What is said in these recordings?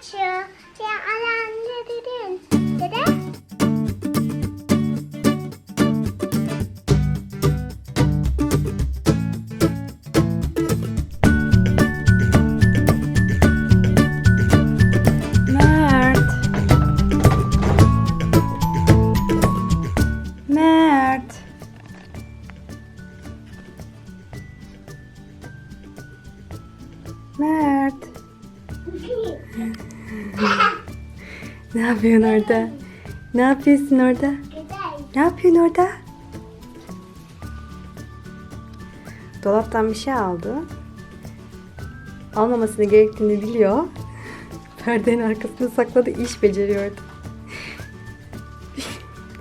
吃，先安。Ne yapıyorsun orada? Ne yapıyorsun orada? Ne yapıyorsun orada? Dolaptan bir şey aldı. Almamasını gerektiğini biliyor. Perdenin arkasına sakladı, iş beceriyordu.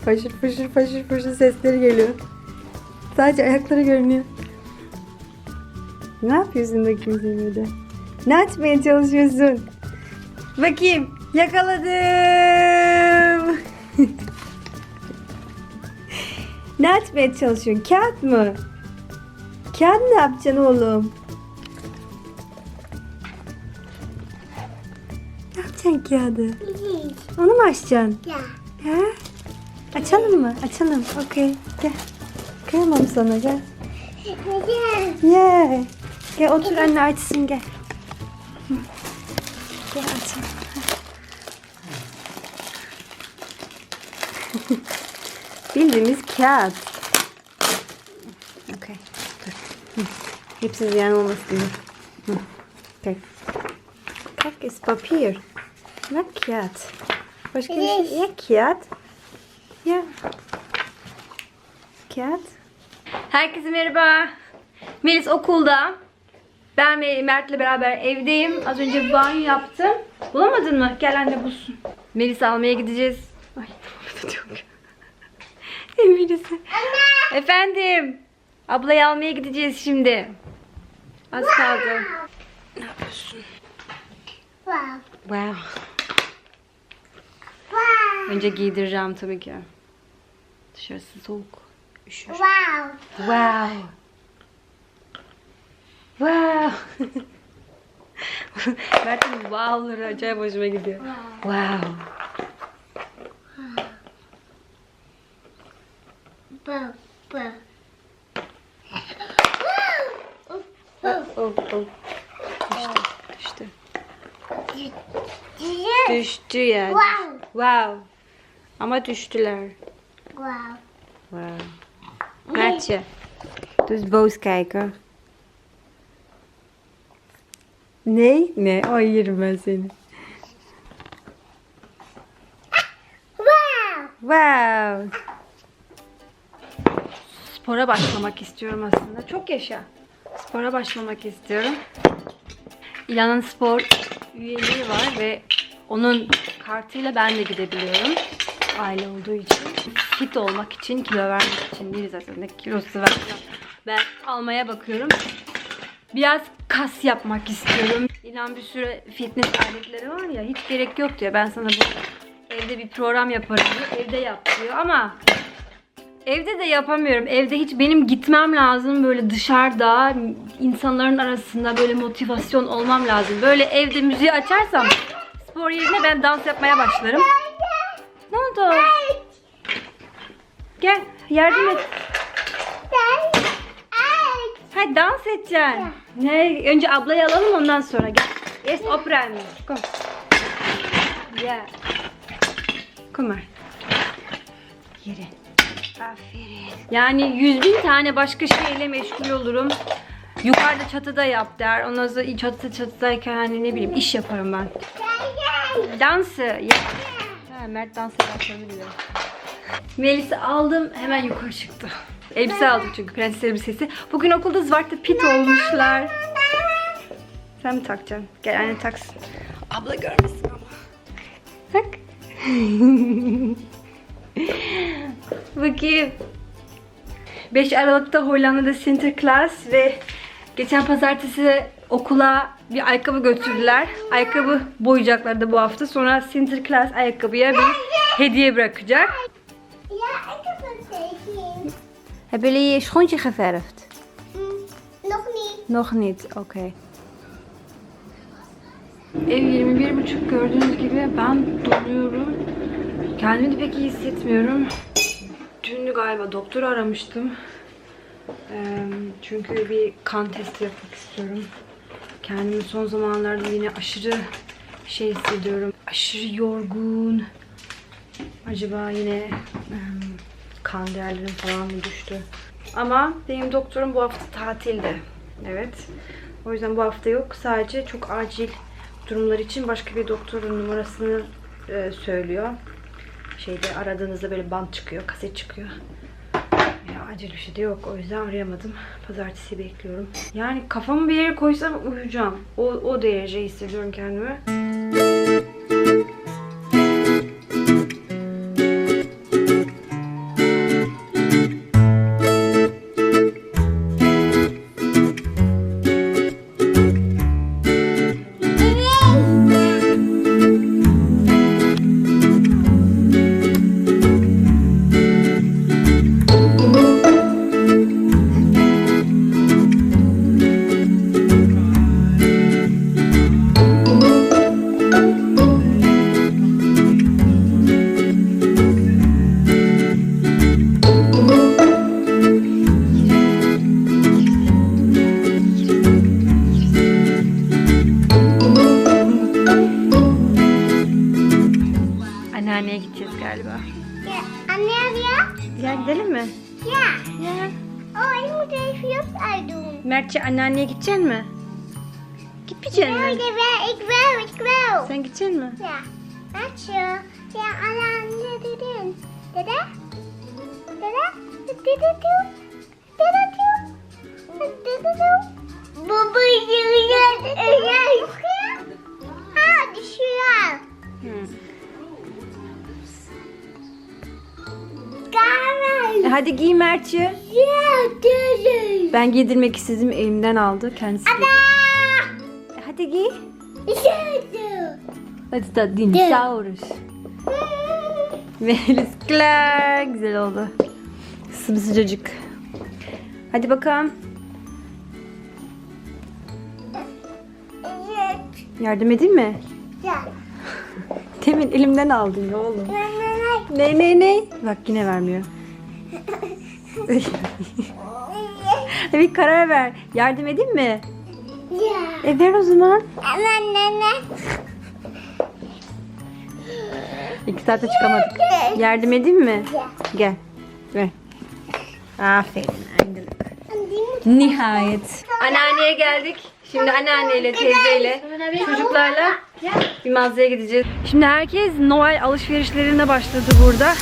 Faşır faşır faşır faşır sesleri geliyor. Sadece ayakları görünüyor. Ne yapıyorsun bakayım sen burada? Ne açmaya çalışıyorsun? Bakayım. Yakaladım. ne açmaya çalışıyorsun? Kağıt mı? Kağıt ne yapacaksın oğlum? Ne yapacaksın kağıdı? Onu mu açacaksın? Ya. He? Açalım mı? Açalım. Okey. Gel. Kıyamam sana gel. Ye. Gel otur anne açsın gel. Bildiğimiz kağıt. Dur. Hı. Hepsi ziyan olmasın diye. Okey. Bak is papir. Ne kağıt. Başka bir şey. Ya kağıt. Ya. Kağıt. Herkese merhaba. Melis okulda. Ben Mert'le beraber evdeyim. Az önce banyo yaptım. Bulamadın mı? Gel anne bulsun. Melis almaya gideceğiz. Çok. Melis'i. Efendim. Ablayı almaya gideceğiz şimdi. Az kaldı. Ne yapıyorsun? Wow. Wow. Wow. Önce giydireceğim tabii ki. Dışarısı soğuk. Üşür. Wow. Wow. Wow. Mert'in wow'ları acayip hoşuma gidiyor. Wow. Wow. Wow. Oh, oh. Düştü. Düştü. Güzel. Düştü ya. Wow. Wow. Ama düştüler. Wow. Wow. Mertje. Doe eens boos kijken. Ne? Ne? Ay yerim ben seni. Wow. Wow. Spora başlamak istiyorum aslında. Çok yaşa. Spora başlamak istiyorum. İlan'ın spor üyeliği var ve onun kartıyla ben de gidebiliyorum. Aile olduğu için. Fit olmak için, kilo vermek için değil zaten. Kilosu var. Ben almaya bakıyorum. Biraz kas yapmak istiyorum. İlan bir sürü fitness aletleri var ya hiç gerek yok diyor. Ben sana bu evde bir program yaparım diyor. Evde yap diyor ama evde de yapamıyorum. Evde hiç benim gitmem lazım böyle dışarıda insanların arasında böyle motivasyon olmam lazım. Böyle evde müziği açarsam spor yerine ben dans yapmaya başlarım. Ne oldu? Gel yardım et. Hadi dans edeceksin. Ne? Önce ablayı alalım ondan sonra gel. Yes, opera mı? Kom. Yeah. Kom maar. Yere. Yani yüz bin tane başka şeyle meşgul olurum. Yukarıda çatıda yap der. Ondan sonra çatıda çatıdayken hani ne bileyim iş yaparım ben. Dansı. Ya. Ha, Mert dans biliyor. Melis'i aldım hemen yukarı çıktı. Elbise aldık çünkü prenses elbisesi. Bugün okulda zvarta pit olmuşlar. Sen mi takacaksın? Gel anne taksın. Abla görmesin ama. Tak. Bakayım. 5 Aralık'ta Hollanda'da Sinterklaas ve geçen pazartesi okula bir ayakkabı götürdüler. Ayakkabı boyayacaklardı bu hafta. Sonra Sinterklaas ayakkabıya bir hediye bırakacak. Ja, ik heb een teken. Hebben jullie je schoentje geverfd? Nog niet. Nog niet, oké. Ev 21.30 gördüğünüz gibi ben donuyorum. Kendimi de pek iyi hissetmiyorum. Dün galiba doktoru aramıştım. Çünkü bir kan testi yapmak istiyorum. Kendimi son zamanlarda yine aşırı şey hissediyorum. Aşırı yorgun. Acaba yine kan değerlerim falan mı düştü? Ama benim doktorum bu hafta tatilde. Evet. O yüzden bu hafta yok. Sadece çok acil durumlar için başka bir doktorun numarasını söylüyor. Şeyde aradığınızda böyle bant çıkıyor, kaset çıkıyor. Ya acil bir şey de yok. O yüzden arayamadım. Pazartesi bekliyorum. Yani kafamı bir yere koysam uyuyacağım. O, o derece hissediyorum kendimi. Mi? Ja. Maatje. Ja, Anne, dit in. Dede? Dede? Dit doen? Dede? Dit dit doen? Baba, je Ha, düşüyor. Kahve. E hadi giy. Ya, dede. Ben giydirmek istedim elimden aldı. Kendisi giydi. E hadi giy. Dede. Hadi da dinosaurus. Melis klar. Güzel oldu. Sımsıcacık. Hadi bakalım. Evet. Yardım edeyim mi? Ya. Demin elimden aldın ya oğlum. Ne ne ne. Bak yine vermiyor. bir karar ver. Yardım edeyim mi? Ya. E ver o zaman. Ne ne ne. İki saate çıkamadık. Yardım edeyim mi? Gel. Ver. Aferin. Anne Nihayet. Anneanneye geldik. Şimdi anneanneyle, teyzeyle, çocuklarla bir mağazaya gideceğiz. Şimdi herkes Noel alışverişlerine başladı burada.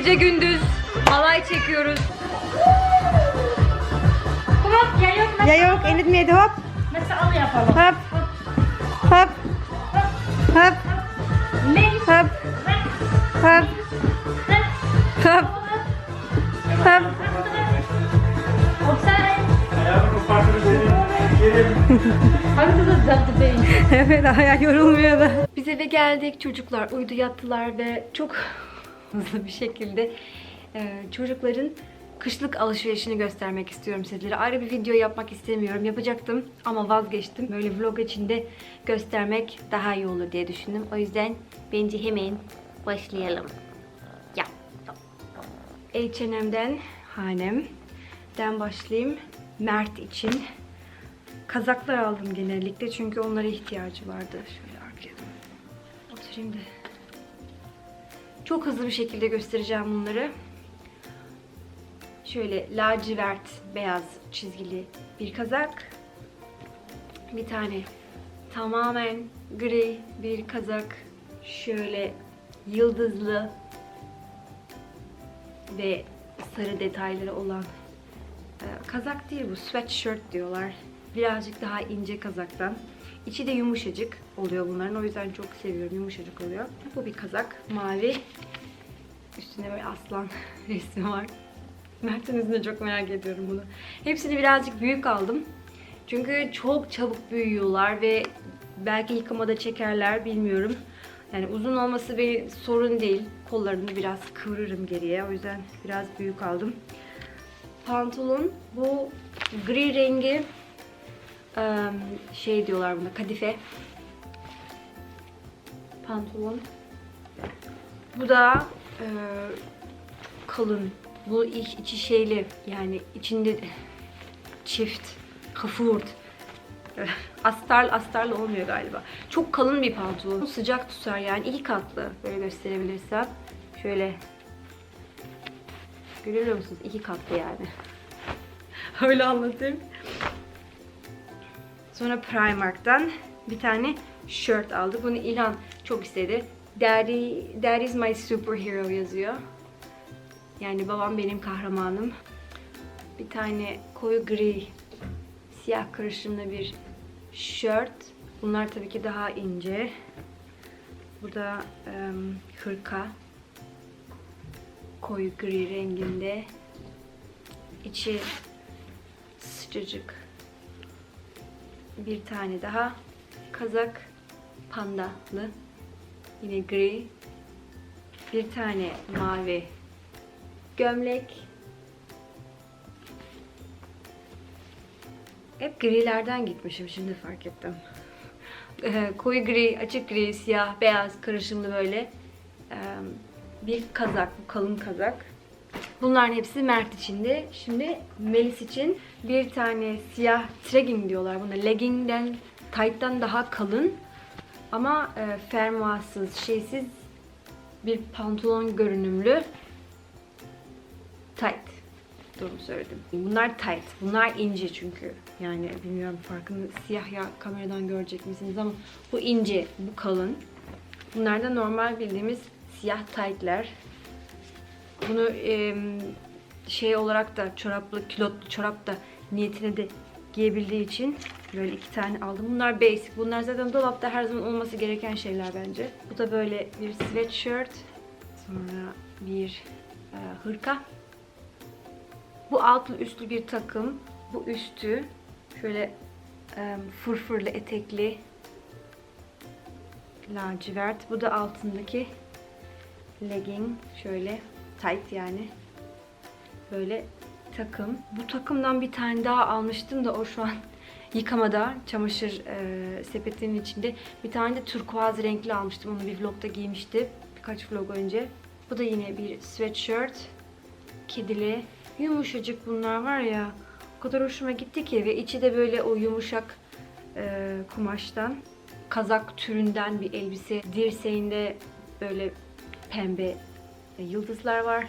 Gece gündüz. Halay çekiyoruz. Hop ya yok Ya yok elit miydi hop mesela al yapalım. hop hop hop hop hop hop hop kopartırım seni. Yerim. Hangisi zaten değil. Evet ayağı yorulmuyor da. Biz eve geldik. Çocuklar uyudu yattılar ve çok hızlı bir şekilde e, çocukların kışlık alışverişini göstermek istiyorum sizlere. Ayrı bir video yapmak istemiyorum. Yapacaktım ama vazgeçtim. Böyle vlog içinde göstermek daha iyi olur diye düşündüm. O yüzden bence hemen başlayalım. Ya. H&M'den hanemden başlayayım. Mert için kazaklar aldım genellikle çünkü onlara ihtiyacı vardı. Şöyle arkaya oturayım da. Çok hızlı bir şekilde göstereceğim bunları. Şöyle lacivert beyaz çizgili bir kazak. Bir tane tamamen gri bir kazak. Şöyle yıldızlı ve sarı detayları olan e, kazak değil bu sweatshirt diyorlar. Birazcık daha ince kazaktan. İçi de yumuşacık oluyor bunların. O yüzden çok seviyorum. Yumuşacık oluyor. Bu bir kazak. Mavi. Üstünde böyle aslan resmi var. Mert'in yüzünde çok merak ediyorum bunu. Hepsini birazcık büyük aldım. Çünkü çok çabuk büyüyorlar ve belki yıkamada çekerler bilmiyorum. Yani uzun olması bir sorun değil. Kollarını biraz kıvırırım geriye. O yüzden biraz büyük aldım. Pantolon bu gri rengi şey diyorlar buna kadife pantolon. Bu da e, kalın. Bu iç, içi şeyli yani içinde çift kafurt. Astarlı astarlı olmuyor galiba. Çok kalın bir pantolon. Sıcak tutar yani iki katlı böyle gösterebilirsem. Şöyle Görüyor musunuz? İki katlı yani. Öyle anlatayım. Sonra Primark'tan bir tane shirt aldık. Bunu İlhan çok istedi. Daddy, Daddy is my superhero yazıyor. Yani babam benim kahramanım. Bir tane koyu gri, siyah karışımlı bir shirt. Bunlar tabii ki daha ince. Burada em, hırka koyu gri renginde. İçi sıcacık. Bir tane daha kazak pandalı. Yine gri. Bir tane mavi gömlek. Hep grilerden gitmişim şimdi fark ettim. Koyu gri, açık gri, siyah, beyaz karışımlı böyle bir kazak, bu kalın kazak. Bunların hepsi Mert içindi. Şimdi Melis için bir tane siyah tregging diyorlar buna. Legging'den, tight'tan daha kalın ama e, fermuarsız, şeysiz bir pantolon görünümlü tight. Doğru söyledim. Bunlar tight. Bunlar ince çünkü. Yani bilmiyorum farkını siyah ya kameradan görecek misiniz ama bu ince, bu kalın. Bunlar da normal bildiğimiz siyah tight'ler. Bunu e, şey olarak da çoraplı, kilotlu çorap da niyetine de giyebildiği için böyle iki tane aldım. Bunlar basic. Bunlar zaten dolapta her zaman olması gereken şeyler bence. Bu da böyle bir sweatshirt. Sonra bir e, hırka. Bu altlı üstlü bir takım. Bu üstü şöyle e, fırfırlı etekli lacivert. Bu da altındaki legging şöyle tight yani böyle takım. Bu takımdan bir tane daha almıştım da o şu an yıkamada çamaşır e, sepetinin içinde. Bir tane de turkuaz renkli almıştım. Onu bir vlogda giymişti birkaç vlog önce. Bu da yine bir sweatshirt. Kedili. Yumuşacık bunlar var ya. O kadar hoşuma gitti ki ve içi de böyle o yumuşak e, kumaştan kazak türünden bir elbise. Dirseğinde böyle pembe yıldızlar var.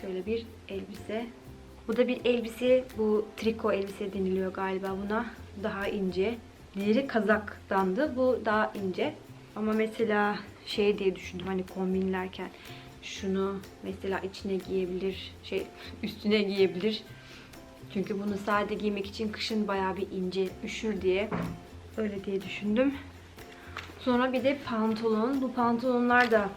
Şöyle bir elbise. Bu da bir elbise. Bu triko elbise deniliyor galiba buna. Daha ince. Diğeri kazaktandı. Bu daha ince. Ama mesela şey diye düşündüm hani kombinlerken. Şunu mesela içine giyebilir, şey üstüne giyebilir. Çünkü bunu sade giymek için kışın bayağı bir ince üşür diye öyle diye düşündüm. Sonra bir de pantolon. Bu pantolonlar da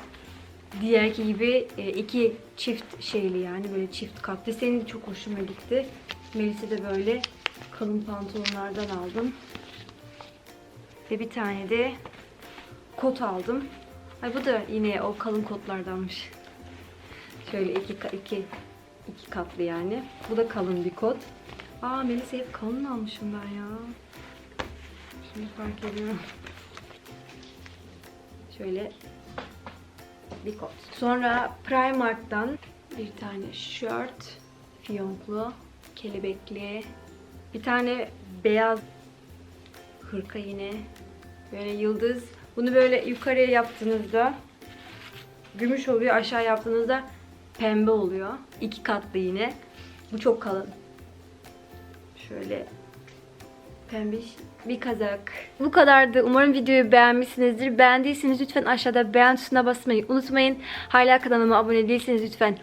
diğerki gibi e, iki çift şeyli yani böyle çift kat. Deseni de çok hoşuma gitti. Melis'e de böyle kalın pantolonlardan aldım. Ve bir tane de kot aldım. Ay bu da yine o kalın kotlardanmış. Şöyle iki, iki, iki katlı yani. Bu da kalın bir kot. Aa Melis'e hep kalın almışım ben ya. Şimdi fark ediyorum. Şöyle bir kot. Sonra Primark'tan bir tane şort, fiyonklu, kelebekli, bir tane beyaz hırka yine böyle yıldız. Bunu böyle yukarıya yaptığınızda gümüş oluyor, aşağı yaptığınızda pembe oluyor. İki katlı yine. Bu çok kalın. Şöyle pembiş bir kazak. Bu kadardı. Umarım videoyu beğenmişsinizdir. Beğendiyseniz lütfen aşağıda beğen tuşuna basmayı unutmayın. Hala kanalıma abone değilseniz lütfen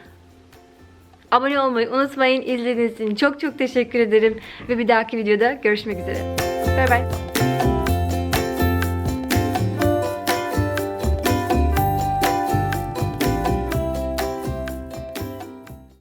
abone olmayı unutmayın. İzlediğiniz için çok çok teşekkür ederim. Ve bir dahaki videoda görüşmek üzere. Bay bay.